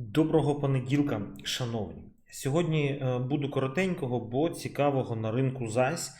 Доброго понеділка, шановні. Сьогодні е, буду коротенького, бо цікавого на ринку зась.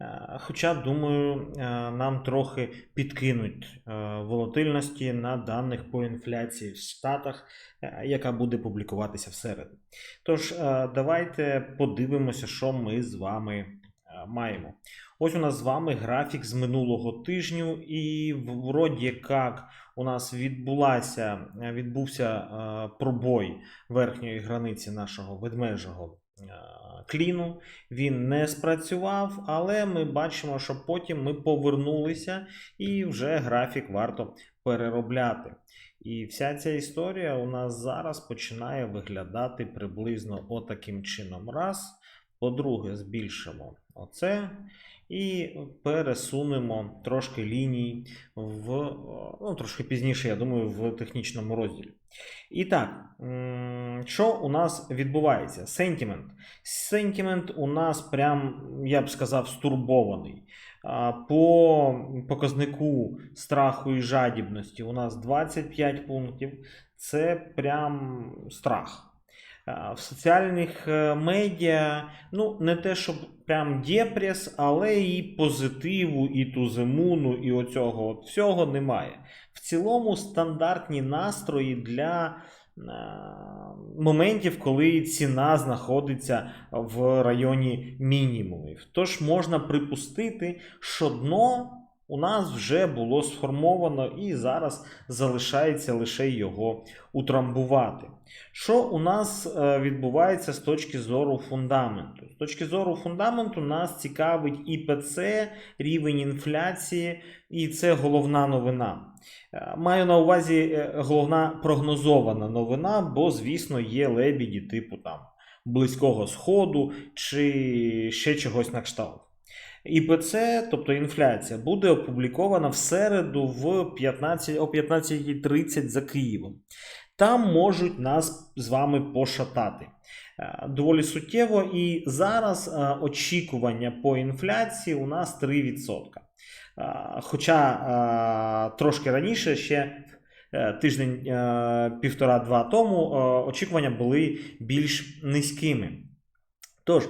Е, Хоча, думаю, е, нам трохи підкинуть волатильності на даних по інфляції в Штатах, яка буде публікуватися в середу. Тож, давайте подивимося, що ми з вами маємо. Ось у нас з вами графік з минулого тижню, і вроді як у нас відбулася, е, відбувся е, пробой верхньої границі нашого ведмежого е, кліну. Він не спрацював, але ми бачимо, що потім ми повернулися, і вже графік варто переробляти. І вся ця історія у нас зараз починає виглядати приблизно отаким чином. Раз. По-друге, збільшимо оце і пересунемо трошки ліній в ну, трошки пізніше, я думаю, в технічному розділі. І так, що у нас відбувається? Сентімент. Сентімент у нас прям, я б сказав, стурбований. По показнику страху і жадібності у нас 25 пунктів. Це прям страх. А, В соціальних е, медіа, ну, не те, щоб прям депрес, але і позитиву, і тузимуну, і оцього от всього немає. В цілому стандартні настрої для е, моментів, коли ціна знаходиться в районі мінімумів. Тож можна припустити, що дно у нас вже було сформовано і зараз залишається лише його утрамбувати. Що у нас е, відбувається з точки зору фундаменту? З точки зору фундаменту нас цікавить ІПЦ, рівень інфляції, і це головна новина. Е, Маю на увазі е, головна прогнозована новина, бо, звісно, є лебіді типу там Близького Сходу чи ще чогось на кшталт. ІПЦ, тобто інфляція, буде опублікована в середу в 15, о 15.30 за Києвом. Там можуть нас з вами пошатати. Е, Доволі суттєво, і зараз е, очікування по інфляції у нас 3%. Е, Хоча трошки раніше, ще тиждень півтора-два тому, очікування були більш низькими. Тож,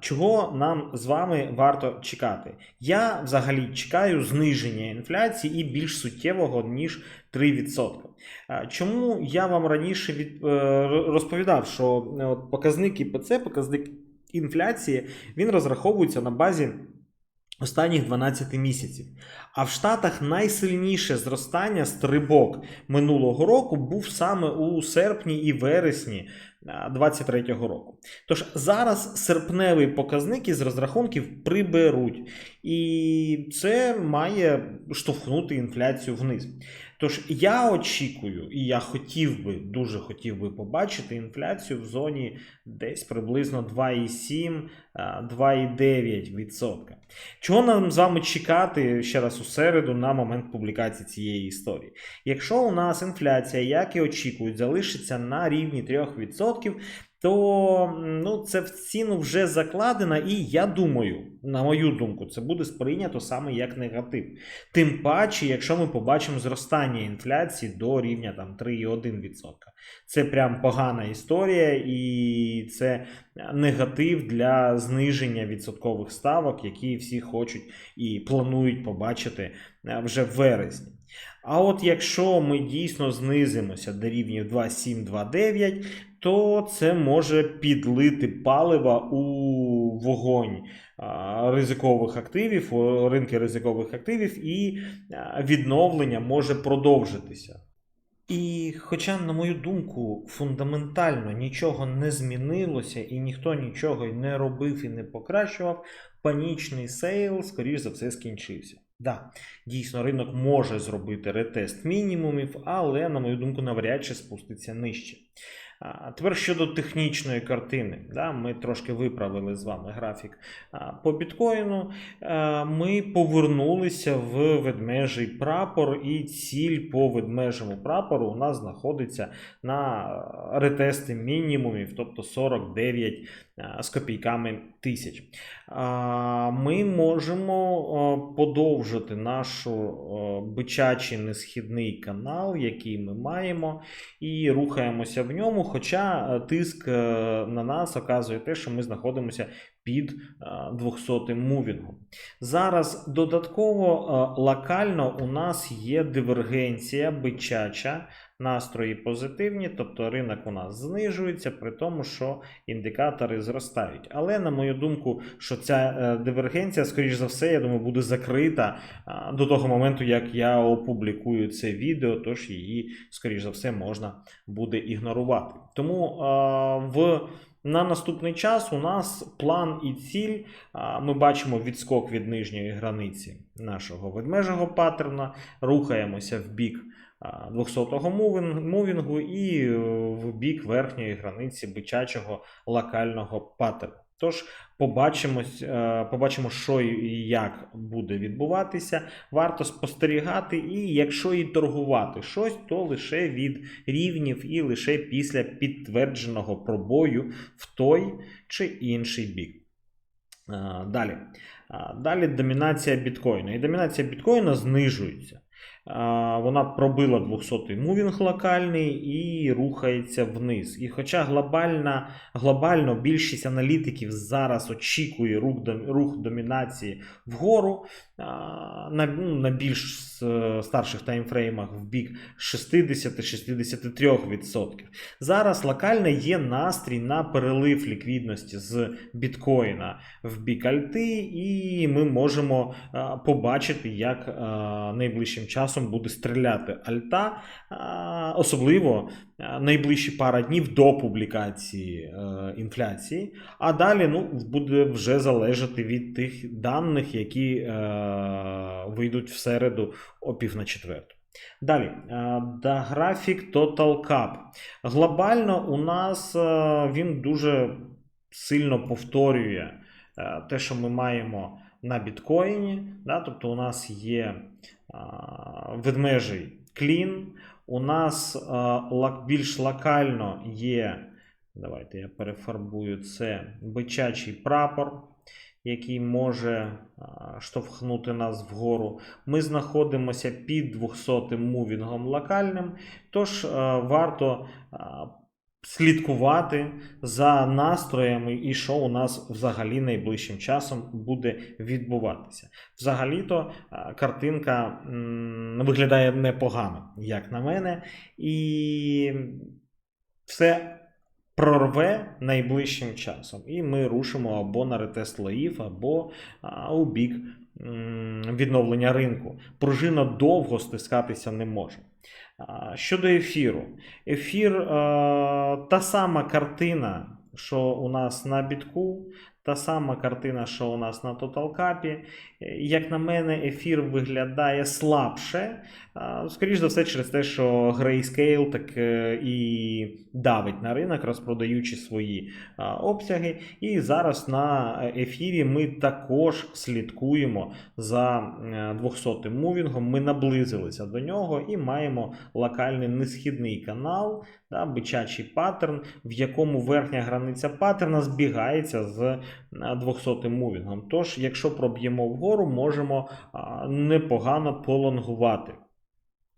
чого нам з вами варто чекати? Я взагалі чекаю зниження інфляції і більш суттєвого, ніж 3%. Чому я вам раніше від, е, розповідав, що е, от показник ІПЦ, показник інфляції, він розраховується на базі останніх 12 місяців. А в Штатах найсильніше зростання стрибок минулого року був саме у серпні і вересні 2023 року. Тож зараз серпневий показник із розрахунків приберуть, і це має штовхнути інфляцію вниз. Тож я очікую, і я хотів би, дуже хотів би побачити інфляцію в зоні десь приблизно 2,7-2,9%. Чого нам з вами чекати ще раз у середу на момент публікації цієї історії? Якщо у нас інфляція, як і очікують, залишиться на рівні 3%, то ну, це в ціну вже закладено, і я думаю, на мою думку, це буде сприйнято саме як негатив. Тим паче, якщо ми побачимо зростання інфляції до рівня там 3,1%. Це прям погана історія, і це негатив для зниження відсоткових ставок, які всі хочуть і планують побачити е, вже в вересні. А от якщо ми дійсно знизимося до рівнів 2,7-2,9, то це може підлити палива у вогонь ризикових активів, ринки ризикових активів, і відновлення може продовжитися. І хоча, на мою думку, фундаментально нічого не змінилося, і ніхто нічого не робив і не покращував, панічний сейл, скоріш за все, скінчився. Да, дійсно, ринок може зробити ретест мінімумів, але, на мою думку, навряд чи спуститься нижче. Тепер щодо технічної картини, да, ми трошки виправили з вами графік по біткоїну. Ми повернулися в ведмежий прапор, і ціль по ведмежому прапору у нас знаходиться на ретести мінімумів, тобто 49 е, з копійками тисяч. Ми можемо подовжити нашу е, бичачий несхідний канал, який ми маємо, і рухаємося в ньому. Хоча тиск е, на нас оказує те, що ми знаходимося під 200 мувінгом. Зараз додатково локально у нас є дивергенція бичача, настрої позитивні, тобто ринок у нас знижується, при тому, що індикатори зростають. Але, на мою думку, що ця е, дивергенція, скоріш за все, я думаю, буде закрита до того моменту, як я опублікую це відео, тож її, скоріш за все, можна буде ігнорувати. Тому в на наступний час у нас план і ціль. Ми бачимо відскок від нижньої границі нашого ведмежого паттерна, рухаємося в бік 200-го мувінгу і е, в бік верхньої границі бичачого локального паттерну. Тож побачимось, е, побачимо, що і як буде відбуватися. Варто спостерігати, і якщо і торгувати щось, то лише від рівнів і лише після підтвердженого пробою в той чи інший бік. Е, Далі. Далі домінація біткоїна. І домінація біткоїна знижується. Вона пробила 200-й мувінг локальний і рухається вниз. І хоча глобальна, глобально більшість аналітиків зараз очікує рух, рух домінації вгору, на, ну, на більш е, старших таймфреймах в бік 60-63%. Зараз локально є настрій на перелив ліквідності з біткоїна в бік альти, і ми можемо побачити, як найближчим часом буде стріляти альта, особливо найближчі пара днів до публікації е, інфляції. А далі ну, буде вже залежати від тих даних, які е, вийдуть в середу о пів на четверту. Далі, е, да, графік Total Cap. Глобально у нас е, він дуже сильно повторює е, те, що ми маємо на біткоїні. Да? Тобто у нас є а, ведмежий клін, у нас а, більш локально є. Давайте я перефарбую це бичачий прапор, який може а, штовхнути нас вгору. Ми знаходимося під 200 мувінгом локальним, тож а, варто а, слідкувати за настроями і що у нас взагалі найближчим часом буде відбуватися. Взагалі-то картинка виглядає непогано, як на мене, і все прорве найближчим часом. І ми рушимо або на ретест лоїв, або у бік відновлення ринку. Пружина довго стискатися не може. Щодо ефіру, ефір е, та сама картина, що у нас на бітку, та сама картина, що у нас на TotalCap. Як на мене, ефір виглядає слабше. А, Скоріш за все, через те, що Grayscale так е, і давить на ринок, розпродаючи свої обсяги. І зараз на ефірі ми також слідкуємо за е, 200 мувінгом. Ми наблизилися до нього і маємо локальний несхідний канал, да, бичачий паттерн, в якому верхня границя паттерна збігається з е, 200 мувінгом. Тож, якщо проб'ємо вгору, можемо непогано полонгувати.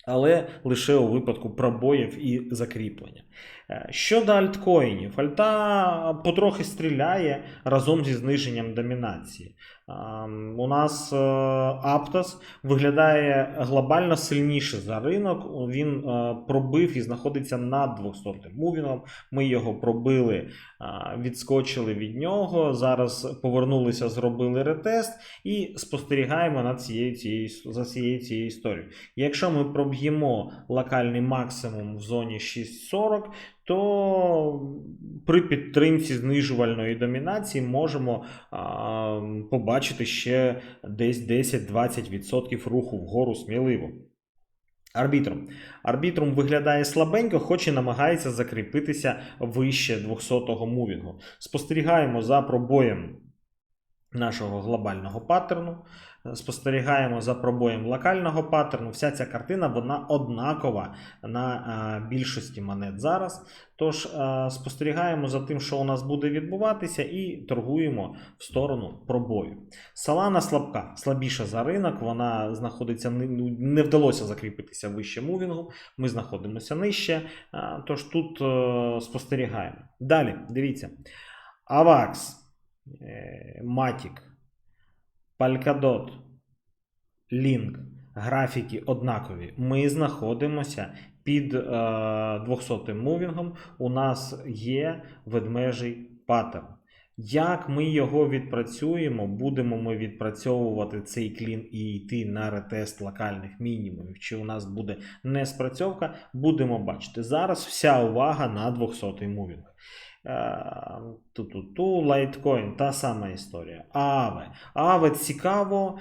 Але лише у випадку пробоїв і закріплення. Е, Щодо альткоїнів, альта потрохи стріляє разом зі зниженням домінації. Ам, У нас е, Aptos виглядає глобально сильніше за ринок. Він е, пробив і знаходиться над 200 мувінгом. Ми його пробили, відскочили від нього. Зараз повернулися, зробили ретест і спостерігаємо над цією, цією, за цією цією історією. Якщо ми проб'ємо локальний максимум в зоні 6.40, то при підтримці знижувальної домінації можемо а, побачити ще десь 10-20% руху вгору сміливо. Арбітрум. Арбітрум виглядає слабенько, хоч і намагається закріпитися вище 200-го мувінгу. Спостерігаємо за пробоєм нашого глобального паттерну. Спостерігаємо за пробоєм локального паттерну. Вся ця картина вона однакова на більшості монет зараз. Тож спостерігаємо за тим, що у нас буде відбуватися, і торгуємо в сторону пробою. Салана слабка, слабіша за ринок. Вона знаходиться не, ну, вдалося закріпитися вище мувінгу. Ми знаходимося нижче. Тож тут е, спостерігаємо. Далі, дивіться. Е, Matic, Polkadot, Link, графіки однакові. Ми знаходимося під е, 200 мувінгом. У нас є ведмежий паттерн. Як ми його відпрацюємо, будемо ми відпрацьовувати цей клін і йти на ретест локальних мінімумів, чи у нас буде неспрацьовка, будемо бачити. Зараз вся увага на 200-й мувінг. Ту-ту-ту, лайткоін, та сама історія. Аве. Аве цікаво,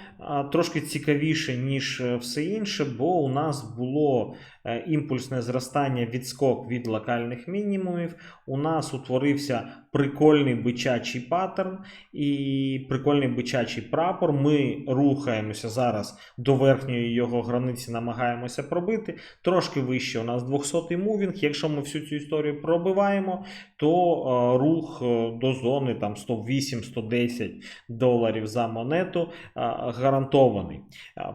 трошки цікавіше, ніж е, все інше, бо у нас було е, імпульсне зростання відскок від локальних мінімумів. У нас утворився прикольний бичачий паттерн і прикольний бичачий прапор. Ми рухаємося зараз до верхньої його границі, намагаємося пробити. Трошки вище у нас 200-й мувінг. Якщо ми всю цю історію пробиваємо, то е, рух до зони там 108-110 доларів за монету гарантований.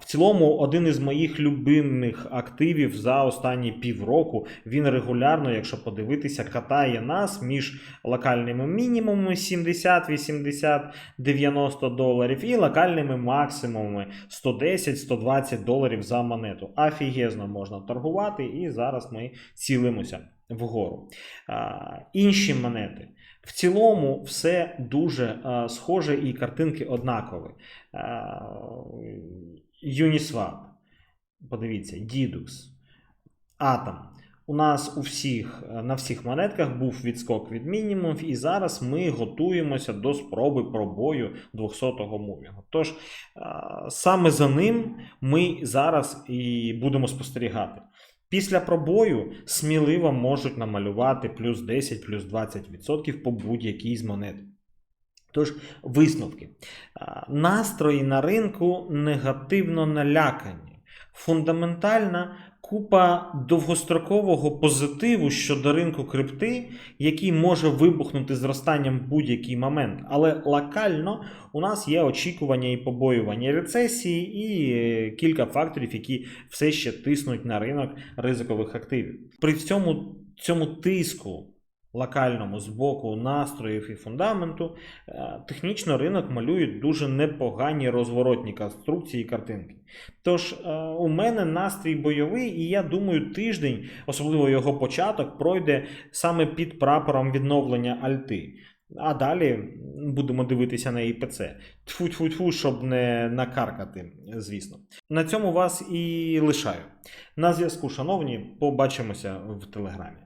В цілому, один із моїх любимих активів за останні півроку. Він регулярно, якщо подивитися, катає нас між локальними мінімумами 70, 80, 90 доларів і локальними максимумами 110-120 доларів за монету. Афігезно можна торгувати, і зараз ми цілимося вгору. А, інші монети. В цілому все дуже а, схоже і картинки однакові. А, Uniswap, подивіться, Didux, Atom. У нас у всіх е, на всіх монетках був відскок від мінімумів, і зараз ми готуємося до спроби пробою 200-го мувінгу. Тож е, саме за ним ми зараз і будемо спостерігати. Після пробою сміливо можуть намалювати плюс 10, плюс 20% по будь-якій з монет. Тож, висновки. Настрої на ринку негативно налякані. Фундаментальна купа довгострокового позитиву щодо ринку крипти, який може вибухнути зростанням в будь-який момент. Але локально у нас є очікування і побоювання рецесії, і е, кілька факторів, які все ще тиснуть на ринок ризикових активів. При всьому цьому тиску. Локальному з боку настроїв і фундаменту, е, технічно ринок малює дуже непогані розворотні конструкції і картинки. Тож е, у мене настрій бойовий, і я думаю, тиждень, особливо його початок, пройде саме під прапором відновлення Альти. А далі будемо дивитися на ІПЦ. Тфу-тфу-тфу, щоб не накаркати, звісно. На цьому вас і лишаю. На зв'язку, шановні, побачимося в телеграмі.